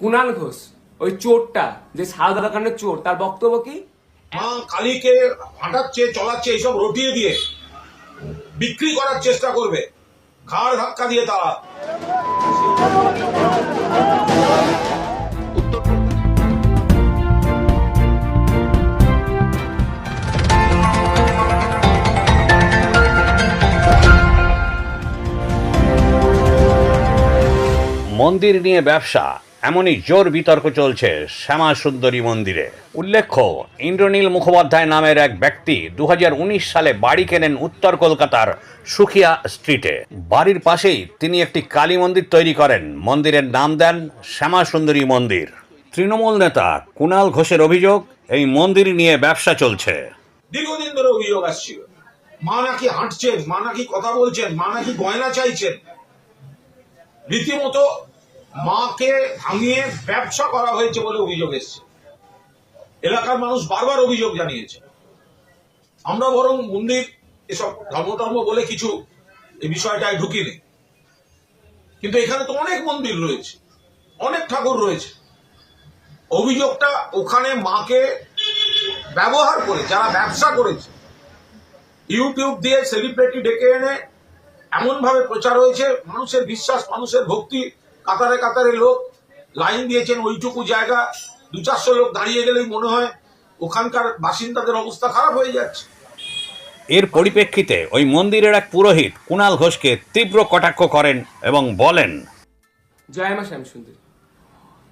কুনাল ঘোষ, ওই চোরটা, যে সারদা দোকানের চোর, তার বক্তব্য কি? কালীকে হাঁটাচ্ছে, চলাচ্ছে, এইসব রটিয়ে দিয়ে বিক্রি করার চেষ্টা করবে। ঘাড় ধাক্কা দিয়ে তারা। মন্দির নিয়ে ব্যবসা, এমনই জোর বিতর্ক চলছে শ্যামা সুন্দরী মন্দিরে। উল্লেখ্য, ইন্দ্রনীল মুখোপাধ্যায় নামের এক ব্যক্তি দুহাজার উনিশ সালে বাড়ি কেনেন উত্তর কলকাতার সুখিয়া স্ট্রিটে। বাড়ির পাশেই তিনি একটি কালী মন্দির তৈরি করেন। মন্দিরের নাম দেন শ্যামা সুন্দরী মন্দির। তৃণমূল নেতা কুণাল ঘোষের অভিযোগ, এই মন্দির নিয়ে ব্যবসা চলছে। দীর্ঘদিন ধরে অভিযোগ আসছিল। মা নাকি হাঁটছেন, মা নাকি কথা বলছেন, মা নাকি গয়না চাইছেন। রীতিমতো মাকে ভাঙিয়ে ব্যবসা করা হয়েছে বলে অভিযোগ এসছে। এলাকার মানুষ বারবার অভিযোগ জানিয়েছে। আমরা বরং মন্দির এসব ধর্ম টর্ম বলে কিছু এই বিষয়টায় ঢুকিনি। কিন্তু এখানে তো অনেক মন্দির রয়েছে, অনেক ঠাকুর রয়েছে। অভিযোগটা ওখানে মাকে ব্যবহার করে, যারা ব্যবসা করেছে, ইউটিউব দিয়ে সেলিব্রিটি ডেকে এনে এমন ভাবে প্রচার হয়েছে, মানুষের বিশ্বাস, মানুষের ভক্তি কাতারে কাতারে লোক লাইন দিয়েছেন ওইটুকু জায়গা দু চারশো লোক দাঁড়িয়ে গেলেই মনে হয় ওখানকার বাসিন্দাদের অবস্থা খারাপ হয়ে যাচ্ছে। এর পরিপ্রেক্ষিতে ওই মন্দিরের এক পুরোহিত কুণাল ঘোষকে তীব্র কটাক্ষ করেন এবং বলেন জয় মা শ্যাম সুন্দরী।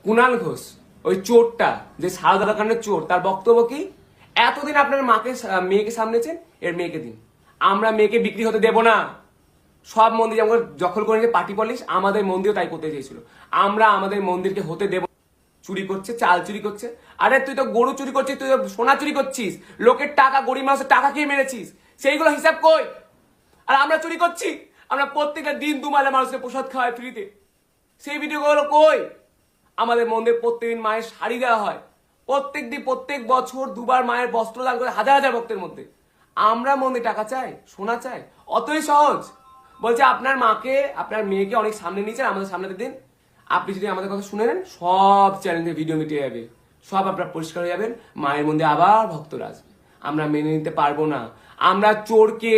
কুণাল ঘোষ ওই চোরটা যে সারদা চোর তার বক্তব্য কি? এতদিন আপনার মাকে মেয়েকে সামনেছেন এর মেয়েকে দিন। আমরা মেয়েকে বিক্রি হতে দেব না। সব মন্দির যেমন দখল করে পার্টি পলিশ আমাদের মন্দিরও তাই করতে চেয়েছিল। আমরা আমাদের মন্দিরকে হতে দেব চুরি করছে, চাল চুরি করছে। আরে, তুই তো গরু চুরি করছিস, তুই তো সোনা চুরি করছিস। লোকের টাকা, গরিব মানুষের টাকা খেয়ে মেরেছিস। সেইগুলো হিসাব কই? আর আমরা চুরি করছি। আমরা প্রত্যেকটা দিন দুমালে মানুষকে প্রসাদ খাওয়াই ফ্রিতে। সেই ভিডিওগুলো কই? আমাদের মন্দিরে প্রত্যেকদিন মায়ের শাড়ি দেওয়া হয়। প্রত্যেক দিন, প্রত্যেক বছর দুবার মায়ের বস্ত্র দান করে হাজার হাজার ভক্তের মধ্যে। আমরা মন্দির টাকা চাই, সোনা চাই। অতই সহজ। বলছে, আপনার মাকে, আপনার মেয়েকে অনেক সামনে নিয়েছেন, আমাদের সামনে দিন। আপনি যদি আমাদের কথা শুনে নেন, সব চ্যানেলে ভিডিও মিটে যাবে। সব আপনার পরিষ্কার হয়ে যাবেন, মায়ের মধ্যে আবার ভক্তরা আসবে। আমরা মেনে নিতে পারব না। আমরা চোরকে,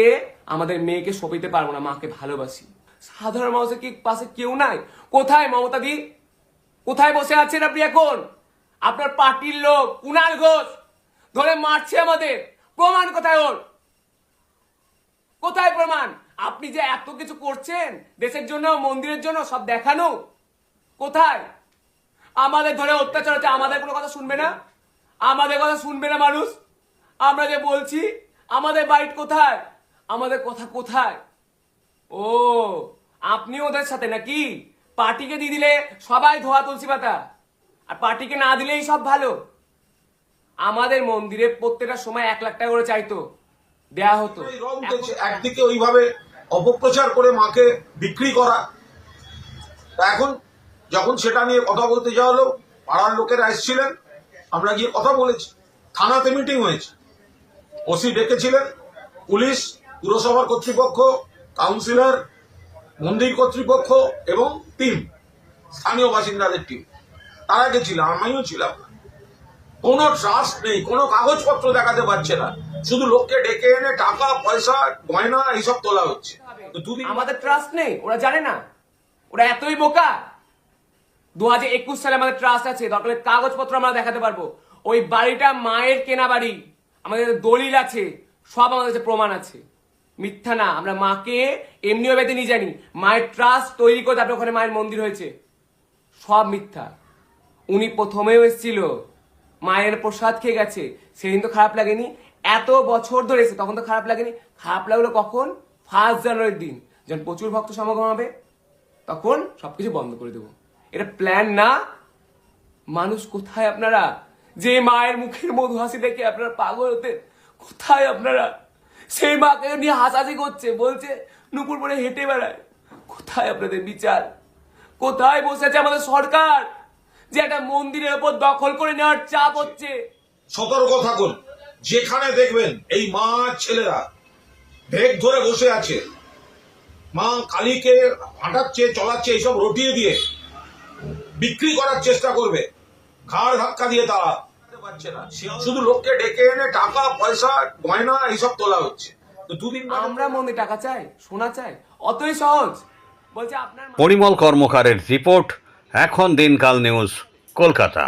আমাদের মেয়েকে সপিতে পারব না, মাকে ভালোবাসি। সাধারণ মানুষের কি পাশে কেউ নাই? কোথায় মমতা দি? কোথায় বসে আছেন আপনি এখন? আপনার পার্টির লোক, কুনাল ঘোষ। ধরে মারছে আমাদের। প্রমাণ কোথায় ওর? কোথায় প্রমাণ? আপনি যে এত কিছু করছেন দেশের জন্য মন্দিরের জন্য সব দেখানো কোথায়? আমাদের ধরে অত্যাচার হচ্ছে আমাদের কোনো কথা শুনবে না? আমাদের কথা শুনবে না মানুষ? আমরা যে বলছি আমাদের বাইট কোথায়? আমাদের কথা কোথায়? ও আপনি ওদের সাথে নাকি? পার্টিকে দিয়ে দিলে সবাই ধোয়া তুলসী পাতা। আর পার্টিকে না দিলেই সব ভালো। আমাদের মন্দিরে প্রত্যেকটা সময় এক লাখ টাকা করে চাইতো। দেয়া হতো। একদিকে ওইভাবে অপপ্রচার করে মাকে বিক্রি করা। তা এখন যখন সেটা নিয়ে কথা বলতে যাওয়া হলো, পাড়ার লোকেরা এসেছিলেন, আমরা গিয়ে কথা বলেছি। থানাতে মিটিং হয়েছে। ওসি ডেকেছিলেন, পুলিশ পুরসভার কর্তৃপক্ষ, কাউন্সিলর, মন্দির কর্তৃপক্ষ এবং টিম, স্থানীয় বাসিন্দাদের টিম। তারা গেছিলাম আমিও ছিলাম। কোনো ট্রাস্ট নেই, কোনো কাগজপত্র দেখাতে পারছে না। শুধু লোককে ডেকে এনে টাকা, পয়সা, গয়না এইসব তোলা হচ্ছে। আমাদের ট্রাস্ট নেই, ওরা জানে না। ওরা এতই বোকা। দু হাজার একুশ সালে আমাদের ট্রাস্ট আছে, দরকার হলে কাগজপত্র আমরা দেখাতে পারব। ওই বাড়িটা মায়ের কেনা বাড়ি, আমাদের দলিল আছে, সব আমাদের কাছে প্রমাণ আছে। মিথ্যা না, আমরা মাকে এমনিও বেঁধে নিয়ে জানি মায়ের ট্রাস্ট তৈরি করে তারপরে ওখানে মায়ের মন্দির হয়েছে। সব মিথ্যা। উনি প্রথমেও এসেছিল, মায়ের প্রসাদ খেয়ে গেছে, সেদিন তো খারাপ লাগেনি। এত বছর ধরে এসে তখন তো খারাপ লাগেনি। খারাপ লাগল কখন? ফার্স্ট জানুয়ারির দিন। যখন প্রচুর ভক্ত সমাগম হবে তখন সবকিছু বন্ধ করে দেবো। এটা প্ল্যান না। মানুষ কোথায় আপনারা? যে মায়ের মুখের মধু হাসি দেখে আপনারা পাগল হতে কোথায় আপনারা? সেই মাকে নিয়ে হাসাহাসি করছে বলছে নুপুর পরে হেঁটে বেড়ায়। কোথায় আপনাদের বিচার? কোথায় বসে আছে আমাদের সরকার? যে একটা মন্দিরের ওপর দখল করে নেওয়ার চাপ হচ্ছে। সতর্ক থাকুন। যেখানে দেখবেন এই মা ছেলেরা ভেগ ধরে বসে আছে। মা কালীকে হাঁটাচ্ছে চলাচ্ছে এইসব রটিয়ে দিয়ে বিক্রি করার চেষ্টা করবে। ঘাড় ধাক্কা দিয়ে তারা পারছে না। শুধু লোককে ডেকে এনে টাকা পয়সা গয়না এইসব তোলা হচ্ছে। তো দুদিন আমরা মন্দির টাকা চাই সোনা চাই অতই সহজ। বলছে আপনার পরিমল কর্মকারের রিপোর্ট এখন দিনকাল নিউজ কলকাতা।